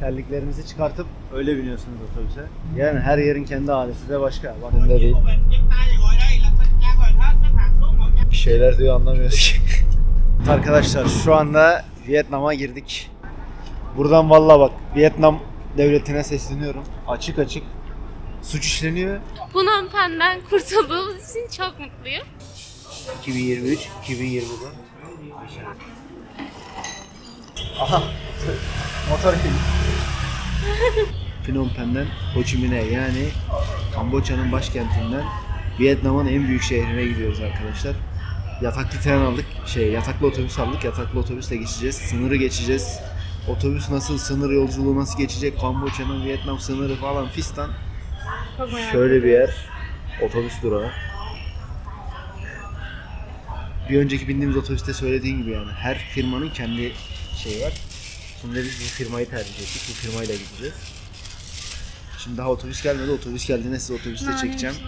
terliklerinizi çıkartıp öyle biniyorsunuz otobüse. Yani her yerin kendi adeti de başka. Bakın da değil. Bir şeyler diyor anlamıyoruz ki. Arkadaşlar şu anda Vietnam'a girdik. Buradan valla bak Vietnam devletine sesleniyorum. Açık açık suç işleniyor. Bunun penden kurtulduğumuz için çok mutluyum. 2023, 2020'de. Aha. Motor film. Phnom Penh'den Ho Chi Minh'e yani Kamboçya'nın başkentinden Vietnam'ın en büyük şehrine gidiyoruz arkadaşlar. Yataklı tren aldık, şey yataklı otobüs aldık, yataklı otobüsle geçeceğiz, sınırı geçeceğiz. Otobüs nasıl, sınır yolculuğu nasıl geçecek, Kamboçya'nın Vietnam sınırı falan fistan. Şöyle bir yer, otobüs durağı. Bir önceki bindiğimiz otobüste söylediğim gibi yani her firmanın kendi şeyi var. Şimdi biz bu firmayı tercih ettik. Bu firmayla gideceğiz. Şimdi daha otobüs gelmedi. Otobüs geldiğinde size otobüste çekeceğim. şey.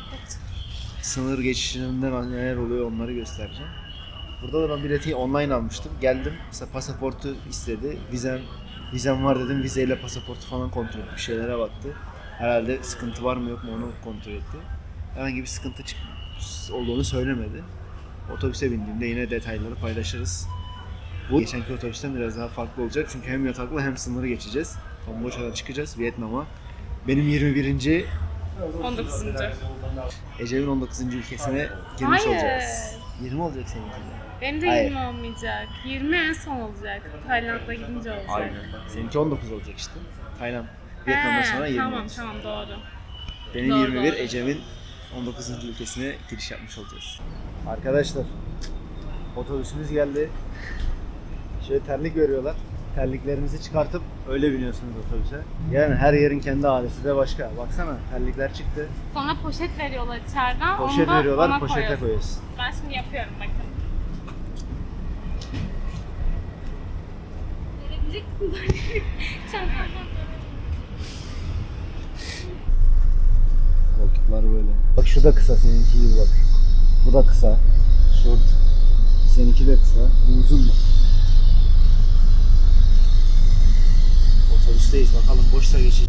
Sınır geçişinden neler oluyor onları göstereceğim. Burada da ben bileti online almıştım. Geldim. Mesela pasaportu istedi. Vizem vizem var dedim. Vizeyle pasaportu falan kontrol etti. Bir şeylere baktı. Herhalde sıkıntı var mı yok mu onu kontrol etti. Herhangi bir sıkıntı çık olduğunu söylemedi. Otobüse bindiğimde yine detayları paylaşırız. Bu geçenki otobüsten biraz daha farklı olacak çünkü hem yataklı hem sınırı geçeceğiz. Kamboçya'dan çıkacağız Vietnam'a. Benim 21. 19. Ece'nin 19. ülkesine girmiş Hayır. olacağız. 20 olacak seninki de. Benim de Hayır. 20 olmayacak. 20 en son olacak. Tayland'a gidince olacak. Seninki 19 olacak işte. Tayland. Vietnam'dan sonra 20 Tamam olacak. tamam doğru. Benim Doğru, 21, doğru. Ecem'in 19. ülkesine giriş yapmış olacağız. Arkadaşlar, otobüsümüz geldi. Şöyle terlik veriyorlar. Terliklerinizi çıkartıp öyle biniyorsunuz otobüse. Yani her yerin kendi adeti de başka. Baksana terlikler çıktı. Sonra poşet veriyorlar içeriden. Poşet onu da veriyorlar, ona poşete koyuyorsun. koyuyorsun. Ben şimdi yapıyorum bakın. Görebilecek misin? Çantamdan. Koltuklar böyle. Bak şu da kısa seninki gibi bak. Bu da kısa. Şort. Seninki de kısa. Bu uzun mu? Otobüsteyiz bakalım boşsa geçecek.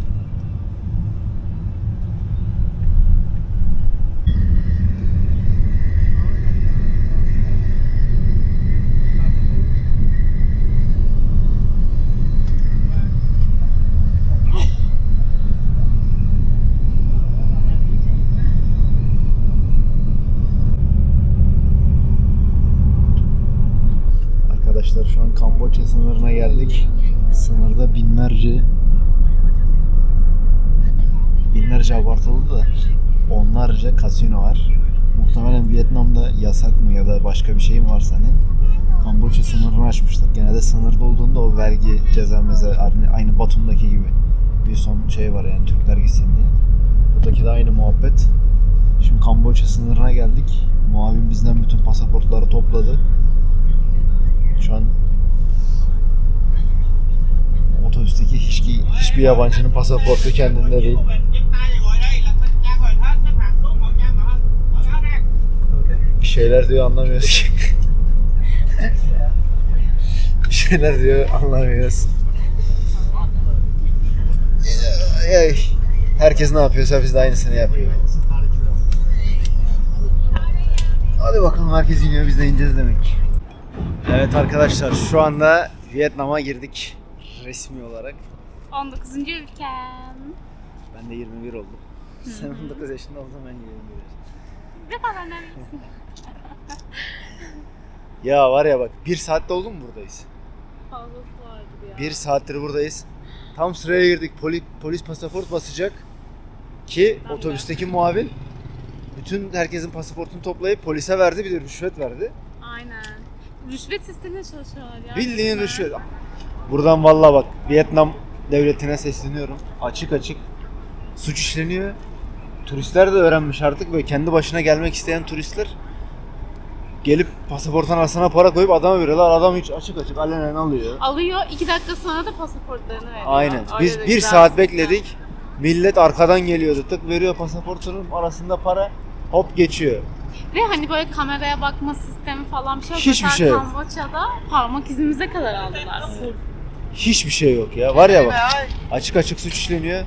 Arkadaşlar şu an Kamboçya sınırına geldik. Sınırda binlerce binlerce abartılı da onlarca kasino var. Muhtemelen Vietnam'da yasak mı ya da başka bir şey mi varsa hani Kamboçya sınırını açmışlar. Genelde sınırda olduğunda o vergi ceza meza aynı, Batum'daki gibi bir son şey var yani Türkler gitsin diye. Buradaki de aynı muhabbet. Şimdi Kamboçya sınırına geldik. Muavin bizden bütün pasaportları topladı. Şu an otobüsteki hiçbir, hiçbir yabancının pasaportu kendinde değil. Bir şeyler diyor anlamıyoruz ki. bir şeyler diyor anlamıyoruz. Herkes ne yapıyorsa biz de aynısını yapıyor. Hadi bakalım herkes iniyor biz de ineceğiz demek. Evet arkadaşlar şu anda Vietnam'a girdik resmi olarak. 19. ülkem. Ben de 21 oldum. Sen 19 yaşında oldun ben 21 yaşında. Ne kadar neredesin? Ya var ya bak bir saatte oldu mu buradayız? Fazlası vardır ya. Bir saattir buradayız. Tam sıraya girdik. Poli, polis pasaport basacak ki Ben de. otobüsteki muavin bütün herkesin pasaportunu toplayıp polise verdi bir de rüşvet verdi. Aynen. Rüşvet sistemine çalışıyorlar ya. Bildiğin resmen. rüşvet. Buradan valla bak Vietnam devletine sesleniyorum. Açık açık suç işleniyor. Turistler de öğrenmiş artık ve kendi başına gelmek isteyen turistler gelip pasaportun arasına para koyup adama veriyorlar. Adam hiç açık açık alenen alıyor. Alıyor, iki dakika sonra da pasaportlarını veriyor. Aynen. Öyle Biz bir saat bekledik. Millet arkadan geliyordu. Tık veriyor pasaportunun arasında para. Hop geçiyor. Ve hani böyle kameraya bakma sistemi falan bir şey yok. Hiçbir Mesela şey yok. Kamboçya'da parmak izimize kadar aldılar. Hiçbir şey yok ya. Var ya bak. Açık açık suç işleniyor.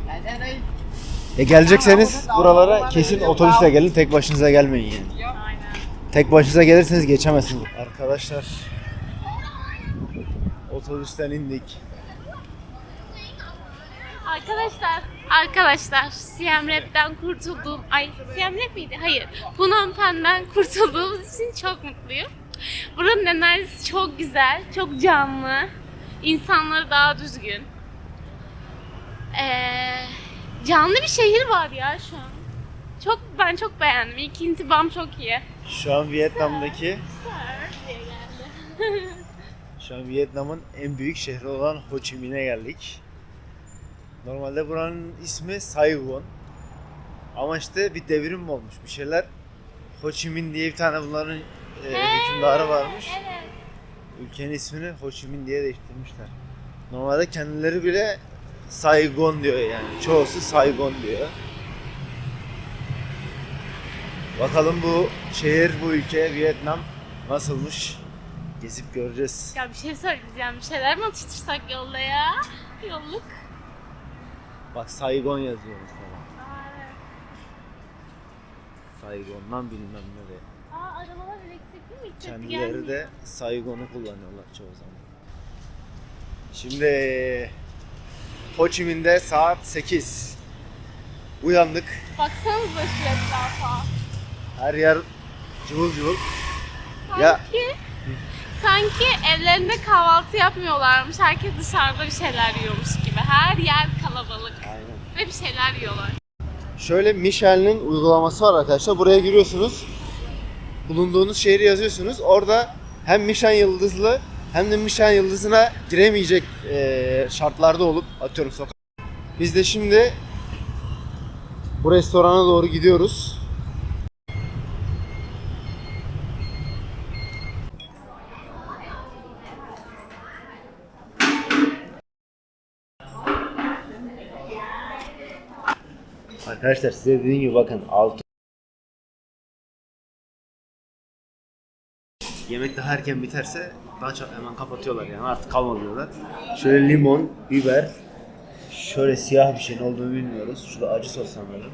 E gelecekseniz buralara kesin otobüsle gelin. Tek başınıza gelmeyin yani. Aynen. Tek başınıza gelirseniz geçemezsiniz. Arkadaşlar otobüsten indik. Arkadaşlar, arkadaşlar Siem Reap'ten kurtulduğum, ay Siem Reap miydi? Hayır. Phnom Penh'den kurtulduğumuz için çok mutluyum. Buranın enerjisi çok güzel, çok canlı. İnsanları daha düzgün. Ee, canlı bir şehir var ya şu an. Çok ben çok beğendim. İlk intibam çok iyi. Şu an Vietnam'daki. Şu an Vietnam'ın en büyük şehri olan Ho Chi Minh'e geldik. Normalde buranın ismi Saigon. Ama işte bir devrim olmuş bir şeyler. Ho Chi Minh diye bir tane bunların e, hükümdarı varmış. Evet. Ülkenin ismini Ho Chi Minh diye değiştirmişler. Normalde kendileri bile Saigon diyor yani. Çoğusu Saigon diyor. Bakalım bu şehir, bu ülke, Vietnam nasılmış? Gezip göreceğiz. Ya bir şey söyleyeceğim. Bir şeyler mi atıştırsak yolda ya? Yolluk. Bak Saigon yazıyor mesela. Saigon'dan bilmem nereye. Aa arabalar elektrikli mi? Hiç Kendileri de Saigon'u kullanıyorlar çoğu zaman. Şimdi Ho Chi Minh'de saat 8. Uyandık. Baksanıza şu etrafa. Her yer cıvıl cıvıl. Ya- Sanki, sanki evlerinde kahvaltı yapmıyorlarmış. Herkes dışarıda bir şeyler yiyormuş gibi. Her yer kalabalık. Aynen. Ve bir şeyler yiyorlar. Şöyle Michelin'in uygulaması var arkadaşlar. Buraya giriyorsunuz. Bulunduğunuz şehri yazıyorsunuz. Orada hem Michelin yıldızlı hem de Michelin yıldızına giremeyecek eee, şartlarda olup atıyorum sokak. Biz de şimdi bu restorana doğru gidiyoruz. Arkadaşlar size dediğim gibi bakın altı Yemek daha erken biterse daha çok hemen kapatıyorlar yani artık kalmadı diyorlar. Şöyle limon, biber, şöyle siyah bir şeyin olduğunu bilmiyoruz. Şurada acı sos sanırım.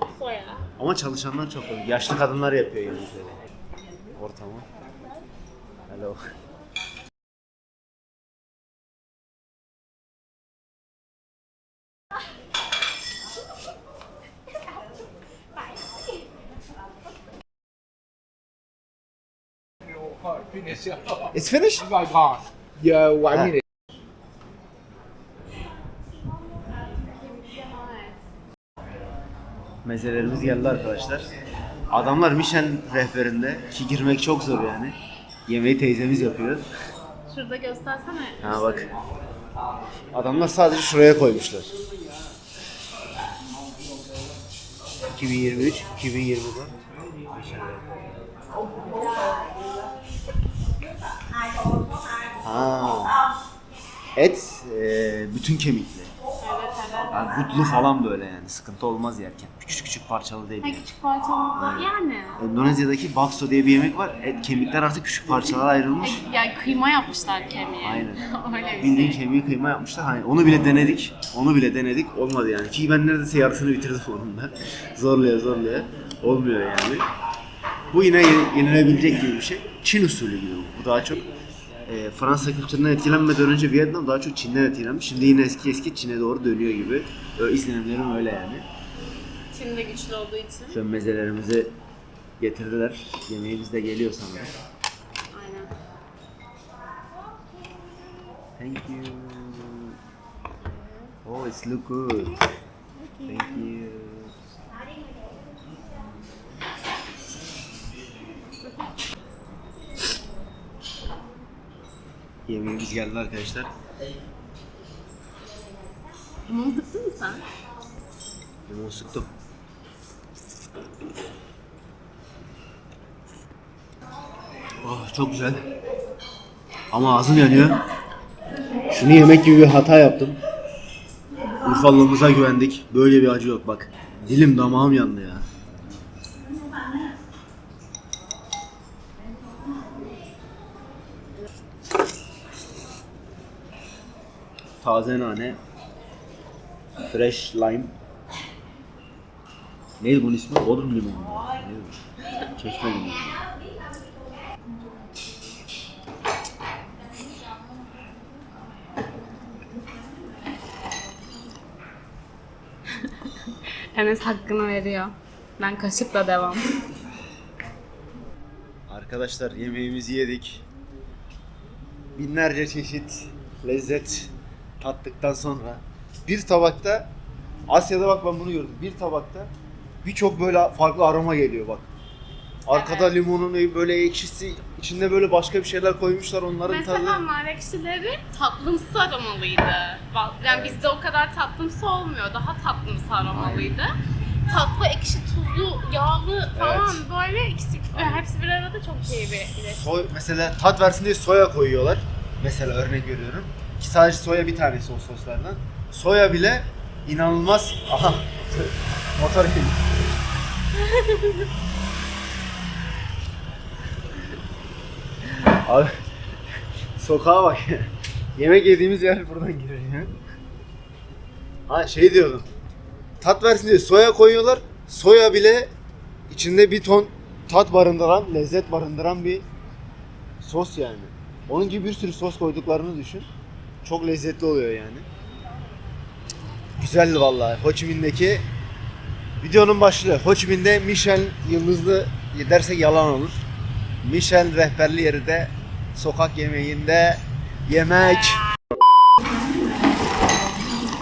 Bu soya. Ama çalışanlar çok komik. Yaşlı kadınlar yapıyor yemekleri. Ortamı. Hello. Finish. It's finished? Oh my god. Yeah, one Ah. minute. Mezelerimiz geldi arkadaşlar. Adamlar Michelin rehberinde ki girmek çok zor yani. Yemeği teyzemiz yapıyor. Şurada göstersene. Ha bak. Adamlar sadece şuraya koymuşlar. 2023, 2024. Ha. Et e, bütün kemikli. Evet evet. Yani butlu falan böyle yani sıkıntı olmaz yerken. Küçük küçük parçalı değil Ha, yani. küçük parçalı yani. Endonezya'daki bakso diye bir yemek var. Et, kemikler artık küçük parçalara ayrılmış. Yani kıyma yapmışlar kemiğe. Aynen. Öyle bir Bildiğin şey. kemiği kıyma yapmışlar. Hani onu bile denedik. Onu bile denedik. Olmadı yani. Ki ben neredeyse yarısını bitirdim onun da. zorluya zorluya. Olmuyor yani. Bu yine ye- yenilebilecek gibi bir şey. Çin usulü gibi bu. Bu daha çok e, Fransa kültüründen etkilenmeden önce Vietnam daha çok Çin'den etkilenmiş. Şimdi yine eski eski Çin'e doğru dönüyor gibi. Öyle izlenimlerim öyle yani. Çin de güçlü olduğu için. An mezelerimizi getirdiler. Yemeğimiz de geliyor sanırım. Aynen. Thank you. Oh, it's look good. Thank you. Yemeğimiz geldi arkadaşlar. Limon sıktın mı sen? Limon sıktım. Oh, çok güzel. Ama ağzım yanıyor. Şunu yemek gibi bir hata yaptım. Urfalılığımıza güvendik. Böyle bir acı yok bak. Dilim damağım yandı ya. Taze nane, fresh lime. Neydi bunun ismi? Bodrum limonu. Neydi? Çeşme limonu. Enes hakkını veriyor. Ben kaşıkla devam. Arkadaşlar yemeğimizi yedik. Binlerce çeşit lezzet tattıktan sonra bir tabakta Asya'da bak ben bunu gördüm. Bir tabakta birçok böyle farklı aroma geliyor bak. Arkada Evet. limonun böyle ekşisi, içinde böyle başka bir şeyler koymuşlar onların Mesela tadı. nar ekşileri tatlımsı aromalıydı. Yani bizde o kadar tatlımsı olmuyor. Daha tatlımsı aromalıydı. Tatlı, ekşi, tuzlu, yağlı falan böyle ikisi hepsi bir arada çok iyi bir iletişim. Soy, mesela tat versin diye soya koyuyorlar. Mesela örnek veriyorum. Ki sadece soya bir tanesi o soslardan. Soya bile inanılmaz. Aha. Motor geliyor. Abi sokağa bak. Yemek yediğimiz yer buradan giriyor ya. Ha şey diyordum. Tat versin diye soya koyuyorlar. Soya bile içinde bir ton tat barındıran, lezzet barındıran bir sos yani. Onun gibi bir sürü sos koyduklarını düşün. Çok lezzetli oluyor yani. Güzeldi vallahi. Ho Chi Minh'deki videonun başlığı. Ho Chi Minh'de Michelin yıldızlı dersek yalan olur. Michelin rehberli yeri de sokak yemeğinde yemek.